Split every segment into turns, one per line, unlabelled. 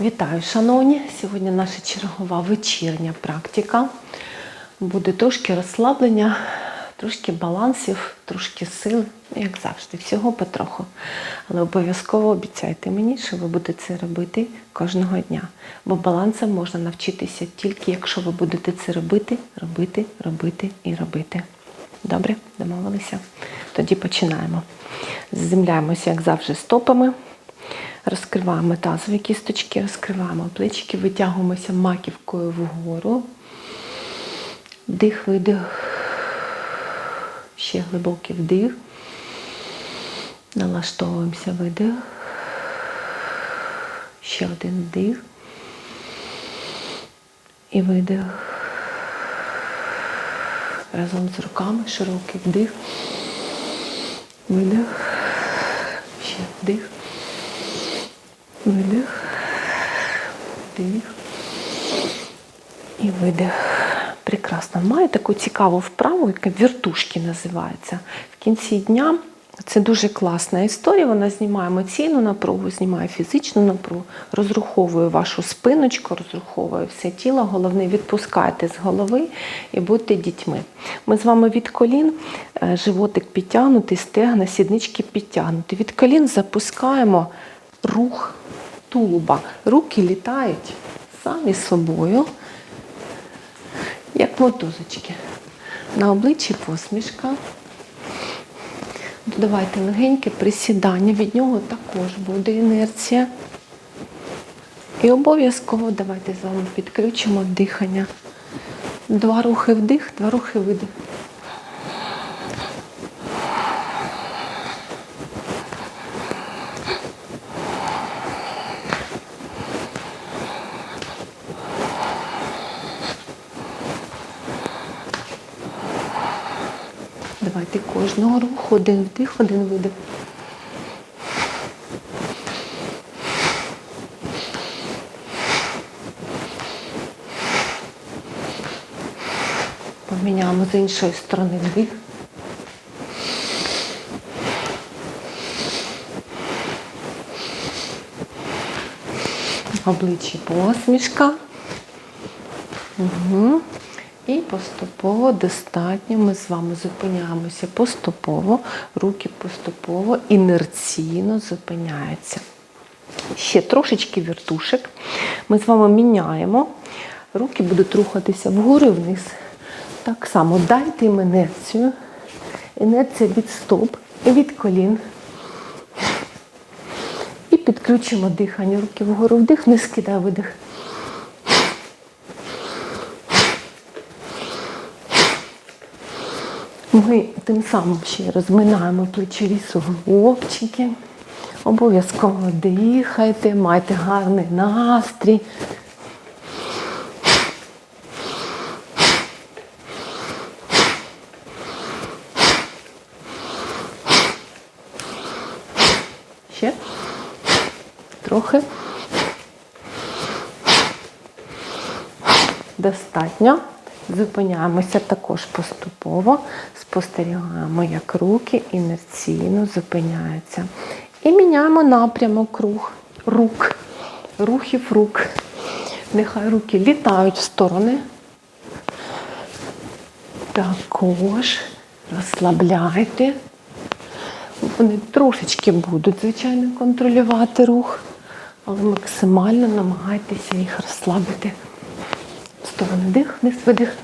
Вітаю, шановні! Сьогодні наша чергова вечірня практика. Буде трошки розслаблення, трошки балансів, трошки сил, як завжди, всього потроху. Але обов'язково обіцяйте мені, що ви будете це робити кожного дня. Бо балансам можна навчитися тільки, якщо ви будете це робити, робити, робити і робити. Добре, домовилися? Тоді починаємо. Заземляємося, як завжди, стопами. Розкриваємо тазові кісточки, розкриваємо плечики, витягуємося маківкою вгору. Вдих, видих. Ще глибокий вдих. Налаштовуємося видих. Ще один вдих. І видих. Разом з руками широкий вдих. Видих. Ще вдих. Видих, вдих і видих. Прекрасно. Маю таку цікаву вправу, яка віртушки називається. В кінці дня це дуже класна історія. Вона знімає емоційну напругу, знімає фізичну напругу, розруховує вашу спиночку, розруховує все тіло. Головне, відпускайте з голови і будьте дітьми. Ми з вами від колін, е, животик підтягнутий, стегна, сіднички підтягнуті. Від колін запускаємо рух тулуба. Руки літають самі собою, як мотузочки. На обличчі посмішка. Додавайте легеньке присідання, від нього також буде інерція. І обов'язково давайте з вами підключимо дихання. Два рухи вдих, два рухи видих. Давайте кожного руху один вдих, один видих. Поміняємо з іншої сторони вдих. На обличчі посмішка. Угу. І поступово достатньо. Ми з вами зупиняємося поступово, руки поступово, інерційно зупиняються. Ще трошечки віртушек. Ми з вами міняємо. Руки будуть рухатися вгору і вниз. Так само дайте їм інерцію. Інерція від стоп і від колін. І підключимо дихання. Руки вгору вдих, не скидай видих. Ми тим самим ще розминаємо плечові суглобчики. Обов'язково дихайте, майте гарний настрій. Ще трохи. Достатньо. Зупиняємося також поступово, спостерігаємо, як руки інерційно зупиняються. І міняємо напрямок рух, рук, рухів рук. Нехай руки літають в сторони. Також розслабляйте. Вони трошечки будуть, звичайно, контролювати рух, але максимально намагайтеся їх розслабити. В сторону дих, вниз видих.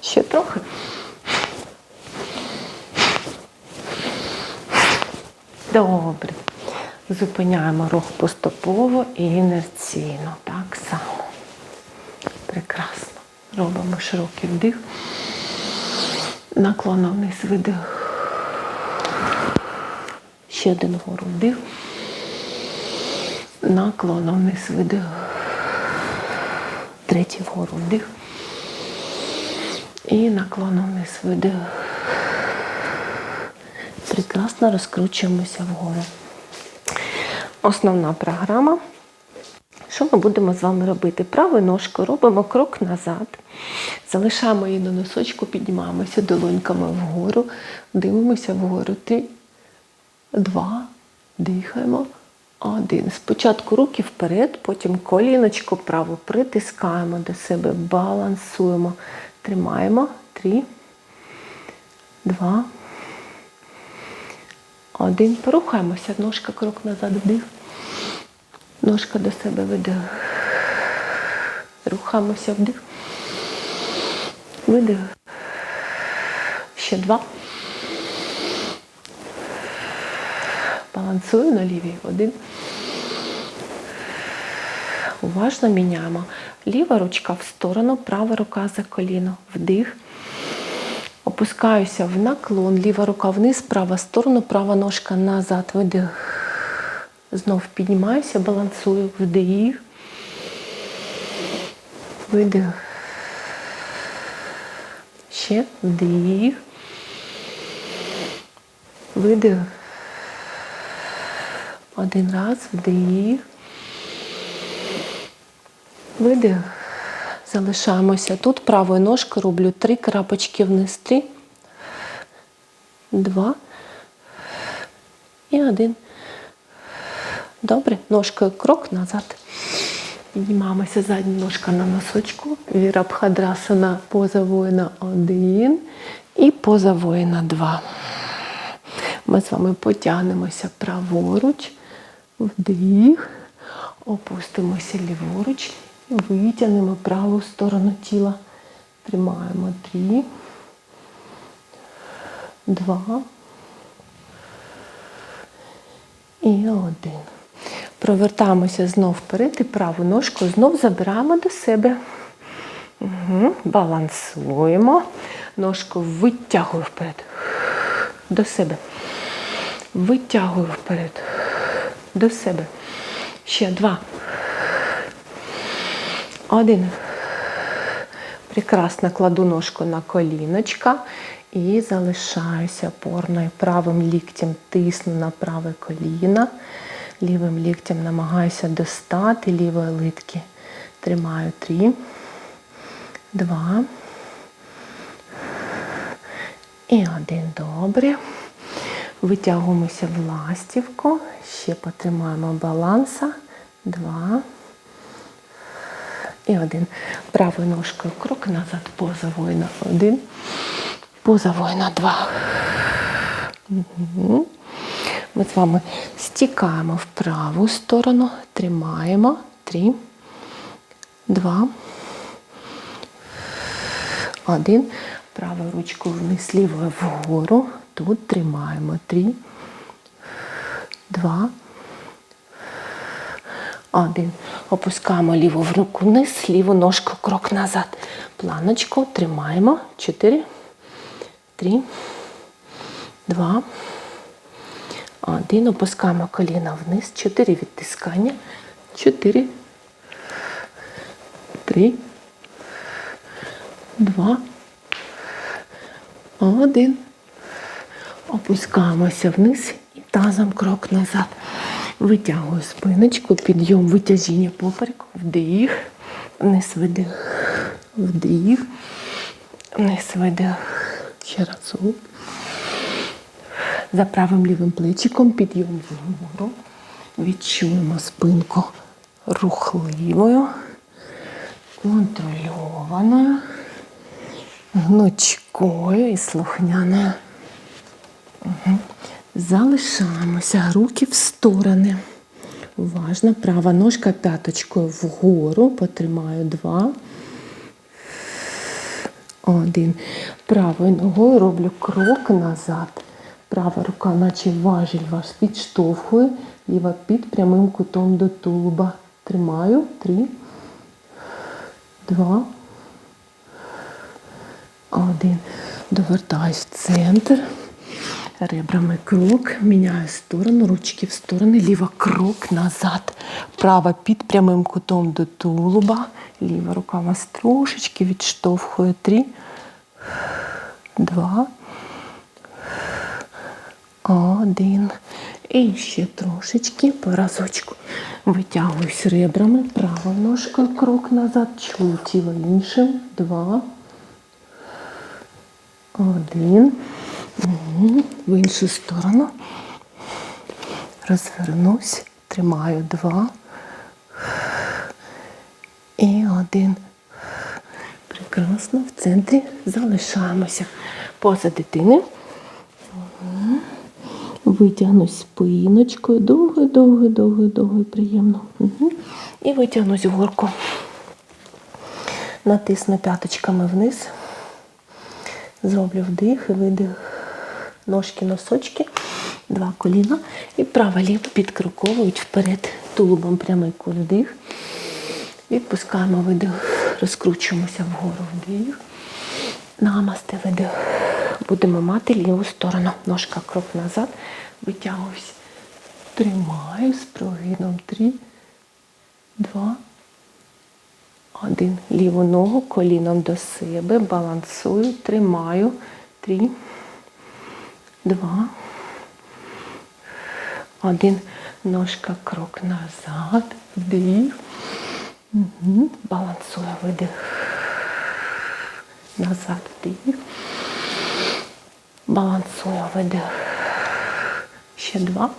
Ще трохи. Добре. Зупиняємо рух поступово і інерційно. Так само. Прекрасно. Робимо широкий вдих. Наклон вниз видих. Ще один вгору вдих. Наклон вниз видих. Третій вгору вдих. І наклон вниз видих. Прекрасно розкручуємося вгору. Основна програма Що ми будемо з вами робити? Правою ножкою робимо крок назад, залишаємо її на носочку, піднімаємося долоньками вгору, дивимося вгору. Три, два, дихаємо. Один. Спочатку руки вперед, потім коліночко право притискаємо до себе, балансуємо, тримаємо. Три, два, один. Порухаємося. Ножка крок назад вдих. Ножка до себе видих. Рухаємося вдих. Видих. Ще два. Балансую на лівій. Один. Уважно міняємо. Ліва ручка в сторону, права рука за коліно. Вдих. Опускаюся в наклон, ліва рука вниз, права сторону, права ножка назад. Видих. Знов піднімаюся, балансую. Вдих. Видих. Ще вдих. Видих. Один раз вдих. Видих. Залишаємося тут. Правою ножкою роблю три крапочки вниз. Три. Два. І один. Добре. Ножкою крок назад. Піднімаємося задня ножка на носочку. Вірабхадрасана поза воїна один. І поза воїна два. Ми з вами потягнемося праворуч, вдих, опустимося ліворуч і витягнемо праву сторону тіла. Тримаємо три, два і один. Провертаємося знов вперед і праву ножку знов забираємо до себе. Угу. Балансуємо. Ножку витягую вперед. До себе. Витягую вперед. До себе. Ще два. Один. Прекрасно кладу ножку на коліночка і залишаюся опорною. Правим ліктем тисну на праве коліно. Лівим ліктем намагаюся достати лівої литки. Тримаю три, два. І один. Добре. Витягуємося в ластівку. Ще потримаємо баланса. Два. І один. Правою ножкою крок назад. Поза воїна. Один. Поза воїна. Два. Угу. Ми з вами стікаємо в праву сторону. Тримаємо. Три. Два. Один. Правою ручкою вниз, лівою вгору. Тут тримаємо. Три. Два. Один. Опускаємо ліву руку вниз, ліву ножку крок назад. Планочку тримаємо. Чотири. Три. Два. Один. Опускаємо коліна вниз. Чотири відтискання. Чотири. Три. Два. Один. Опускаємося вниз і тазом крок назад. Витягую спиночку, підйом витяжіння попереку, вдих, вниз видих, вдих, вниз видих. Ще разок. За правим лівим плечиком підйом вгору. Відчуємо спинку рухливою, контрольованою, гнучкою і слухняною. Угу. Залишаємося, руки в сторони. Уважно, права ножка п'яточкою вгору, потримаю два. Один. Правою ногою роблю крок назад. Права рука, наче важіль вас підштовхує, ліва під прямим кутом до тулуба. Тримаю. Три. Два. Один. Довертаюсь в центр. Ребрами крок, міняю сторону, ручки в сторони, ліва крок назад. Права під прямим кутом до тулуба. Ліва рука вас трошечки відштовхує. Три, два, один. І ще трошечки по разочку. Витягуюсь ребрами, правою ножкою крок назад, чую тіло іншим. Два. Один. Мгм. В іншу сторону. Розвернусь, тримаю два. І один. Прекрасно. В центрі залишаємося поза дитини. Витягнусь спиночкою, довго, довго, довго, довго, приємно. Угу. І витягнусь в горку. Натисну п'яточками вниз. Зроблю вдих і видих. Ножки, носочки, два коліна. І право ліво підкроковують вперед. Тулубом прямий кут вдих. Відпускаємо видих. Розкручуємося вгору вдих. Намасте видих. Будемо мати ліву сторону. Ножка крок назад. Витягуюсь. Тримаю з прогином. Три, два, один. Ліву ногу коліном до себе. Балансую. Тримаю. Три, два, один. Ножка крок назад. Вдих. Угу. Балансую. Видих. Назад вдих. Балансую, видих. Ще два.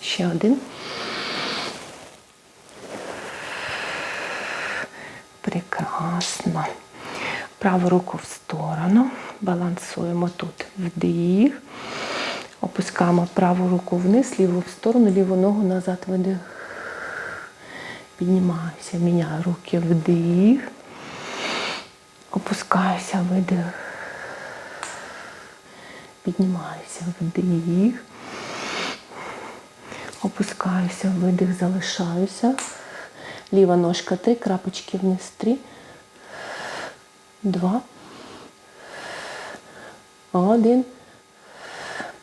Ще один. Прекрасно. Праву руку в сторону. Балансуємо тут. Вдих. Опускаємо праву руку вниз, ліву в сторону, ліву ногу назад видих. Піднімаюся, міняю руки вдих. Опускаюся, видих. Піднімаюся вдих. Опускаюся, видих, залишаюся. Ліва ножка три, крапочки вниз три. Два. Один.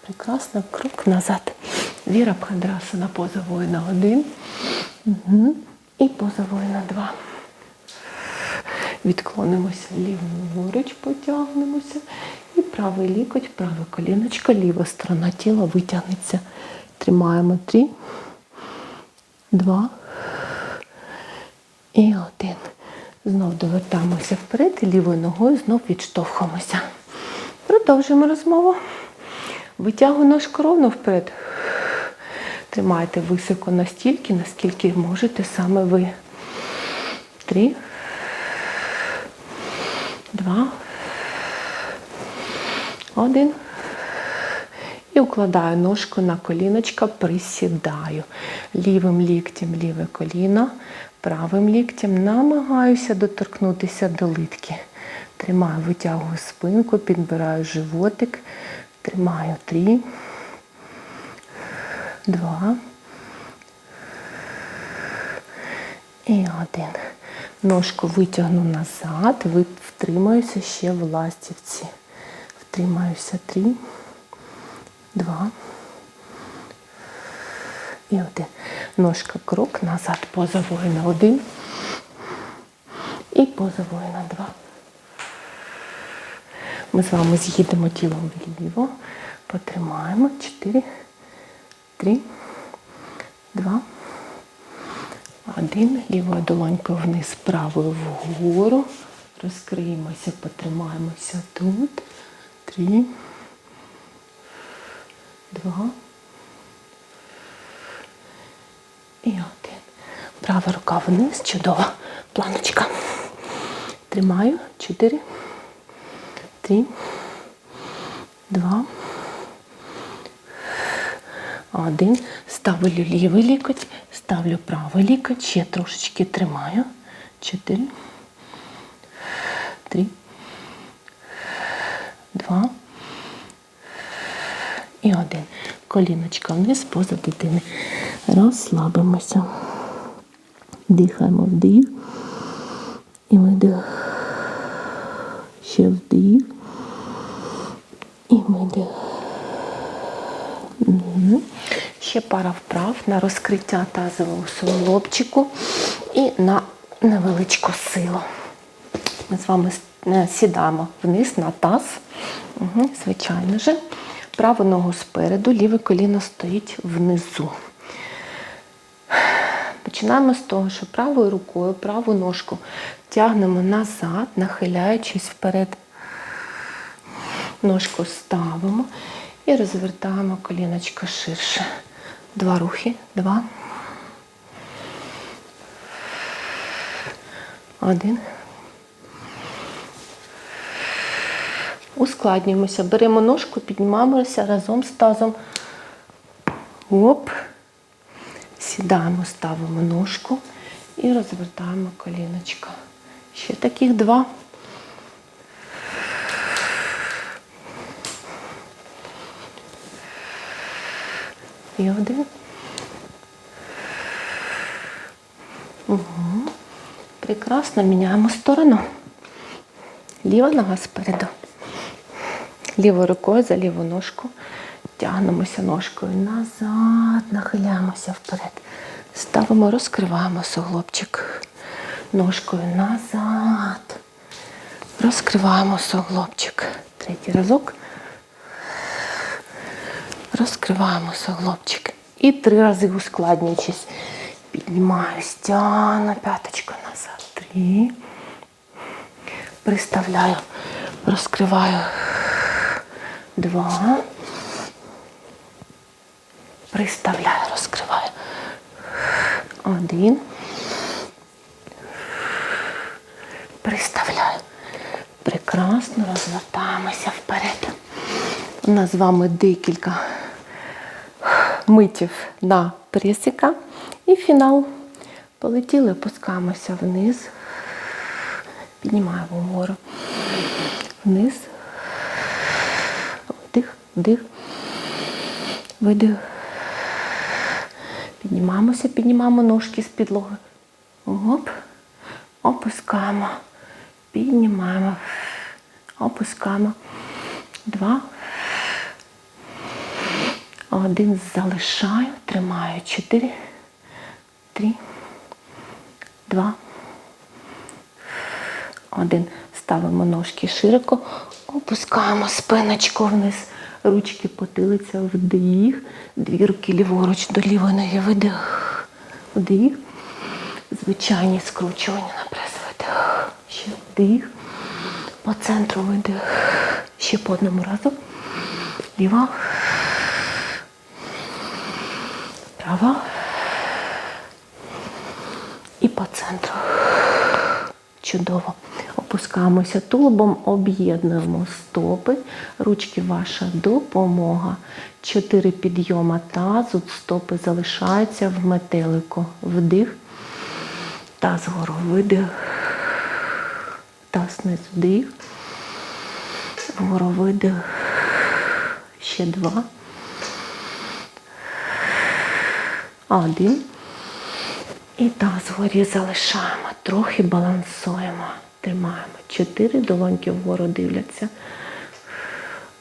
Прекрасно. Крок назад. Віра Бхадрасана, поза воїна один. Угу. І поза воїна два. Відклонимося ліворуч, потягнемося. Правий лікоть, праве коліночко, ліва сторона тіла витягнеться. Тримаємо три, два і один. Знов довертаємося вперед лівою ногою знов відштовхуємося. Продовжуємо розмову. Витягуй ножку ровно вперед. Тримайте високо настільки, наскільки можете саме ви. Три. Два. Один. І укладаю ножку на коліночка, присідаю. Лівим ліктем ліве коліно, правим ліктем намагаюся доторкнутися до литки. Тримаю, витягую спинку, підбираю животик. Тримаю три, два і один. Ножку витягну назад, втримаюся ще в ластівці. Втримаюся три, два і один. Ножка крок назад, поза воїна один і поза воїна два. Ми з вами з'їдемо тілом вліво, потримаємо. Чотири, три, два, один. Лівою долонькою вниз, правою вгору. Розкриємося, потримаємося тут. Три, два. І один. Права рука вниз, чудова планочка. Тримаю. Чотири. Три. Два. Один. Ставлю лівий лікоть, ставлю правий лікоть, ще трошечки тримаю. Чотири. Три. Два. І один. Коліночка вниз поза дитини. Розслабимося. Дихаємо вдих. І видих. Ще вдих. І видих. Мгм. Ще пара вправ на розкриття тазового суглобчику і на невеличку силу. Ми з вами е, сідаємо вниз на таз. Угу, звичайно же. Праву ногу спереду, ліве коліно стоїть внизу. Починаємо з того, що правою рукою праву ножку тягнемо назад, нахиляючись вперед. Ножку ставимо і розвертаємо коліночко ширше. Два рухи. Два. Один. Ускладнюємося. Беремо ножку, піднімаємося разом з тазом. Оп. Сідаємо, ставимо ножку і розвертаємо коліночко. Ще таких два. І один. Угу. Прекрасно міняємо сторону. Ліва нога спереду. Лівою рукою за ліву ножку. Тягнемося ножкою назад, нахиляємося вперед. Ставимо, розкриваємо суглобчик. Ножкою назад. Розкриваємо суглобчик. Третій разок. Розкриваємо суглобчик. І три рази ускладнюючись. Піднімаю, стягну п'яточку назад. Три. Приставляю, розкриваю. Два. Приставляю, розкриваю. Один. Приставляю. Прекрасно розвертаємося вперед. У нас з вами декілька митів на пресіка. І фінал. Полетіли, опускаємося вниз. Піднімаємо вгору. Вниз. Вдих. Видих. Піднімаємося, піднімаємо ножки з підлоги. Оп. Опускаємо. Піднімаємо. Опускаємо. Два. Один залишаю, тримаю. Чотири. Три. Два. Один. Ставимо ножки широко, опускаємо спиночку вниз. Ручки потилиця вдих. Дві руки ліворуч до лівої ноги видих. Вдих. Звичайні скручування на прес видих. Ще вдих. По центру видих. Ще по одному разу. Ліва. Права. І по центру. Чудово. Опускаємося тулубом, об'єднуємо стопи. Ручки ваша допомога. Чотири підйома тазу, стопи залишаються в метелику. Вдих. Таз вгору видих. Таз вниз вдих. Вгору видих. Ще два. Один. І таз вгорі залишаємо. Трохи балансуємо. Тримаємо. Чотири долоньки вгору дивляться.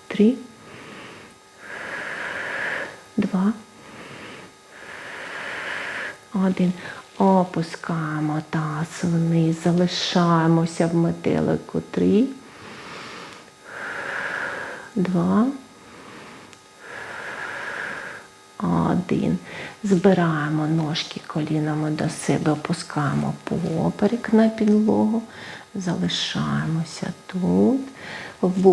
Три. Два. Один. Опускаємо таз вниз. Залишаємося в метелику. Три. Два. Один. Збираємо ножки колінами до себе, опускаємо поперек на підлогу, залишаємося тут. В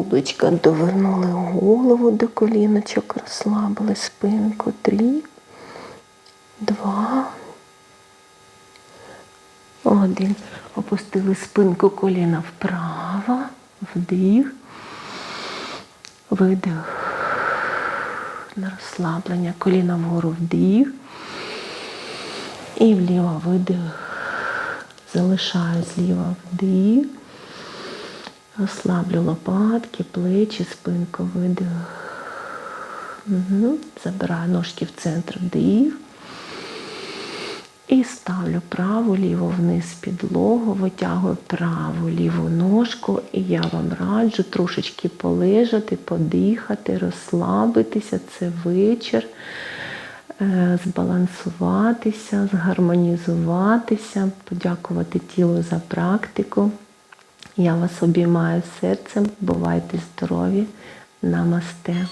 довернули голову до коліночок, розслабили спинку. Три, два. Один. Опустили спинку коліна вправо, вдих, видих на розслаблення, коліна вгору вдих. І вліво видих. Залишаю зліва вдих. Розслаблю лопатки, плечі, спинку, видих. Угу. Забираю ножки в центр вдих. І ставлю праву, ліву вниз підлогу, витягую праву ліву ножку, і я вам раджу трошечки полежати, подихати, розслабитися. Це вечір, е, збалансуватися, згармонізуватися, подякувати тілу за практику. Я вас обіймаю серцем. Бувайте здорові. Намасте.